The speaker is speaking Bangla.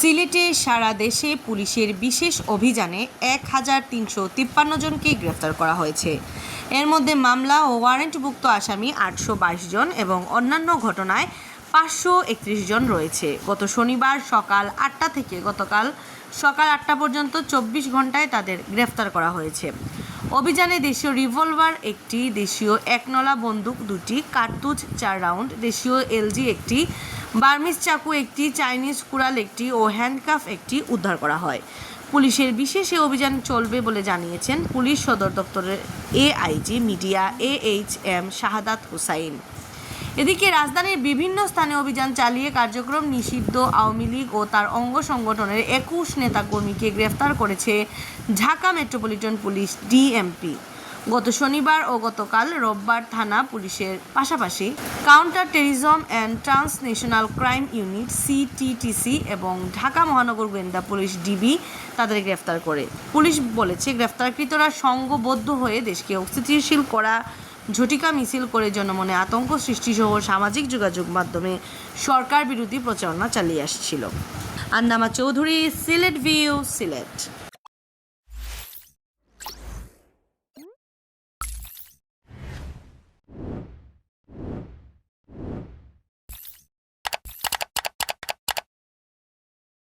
সিলেটে সারা দেশে পুলিশের বিশেষ অভিযানে এক হাজার তিনশো তিপ্পান্ন জনকে গ্রেফতার করা হয়েছে। এর মধ্যে মামলা ও ওয়ারেন্টভুক্ত আসামি আটশো বাইশ জন এবং অন্যান্য ঘটনায় পাঁচশো একত্রিশ জন রয়েছে। গত শনিবার সকাল আটটা থেকে গতকাল সকাল আটটা পর্যন্ত চব্বিশ ঘন্টায় তাদের গ্রেফতার করা হয়েছে। অভিযানে দেশীয় রিভলভার একটি দেশীয় একনলা বন্দুক, দুটি কার্তুজ, চার রাউন্ড দেশীয় এলজি, একটি বার্মিস চাকু, একটি চাইনিজ কুড়াল, একটি ও হ্যান্ডকাফ একটি উদ্ধার করা হয়। পুলিশের বিশেষ এ অভিযান চলবে বলে জানিয়েছেন পুলিশ সদর দপ্তরের AIG media A H M Shahadat Hussain. এদিকে রাজধানীর বিভিন্ন স্থানে অভিযান চালিয়ে কার্যক্রম নিষিদ্ধ আওয়ামী লীগ ও তার অঙ্গ সংগঠনের একুশ নেতাকর্মীকে গ্রেফতার করেছে ঢাকা মেট্রোপলিটন পুলিশ ডিএমপি। গত শনিবার ও গতকাল রোববার থানা পুলিশের পাশাপাশি counter terrorism and transnational crime unit CTTC এবং ঢাকা মহানগর গোয়েন্দা পুলিশ ডিবি তাদের গ্রেফতার করে। পুলিশ বলেছে, গ্রেফতারকৃতরা সংঘবদ্ধ হয়ে দেশকে অস্থিতিশীল করা ঝটিকা মিছিল করে জনমনে আতঙ্ক সৃষ্টিসহ সামাজিক যোগাযোগ মাধ্যমে সরকার বিরোধী প্রচারণা চালিয়ে আসছিল। আন্দামা চৌধুরী, সিলেট ভিউ, সিলেট।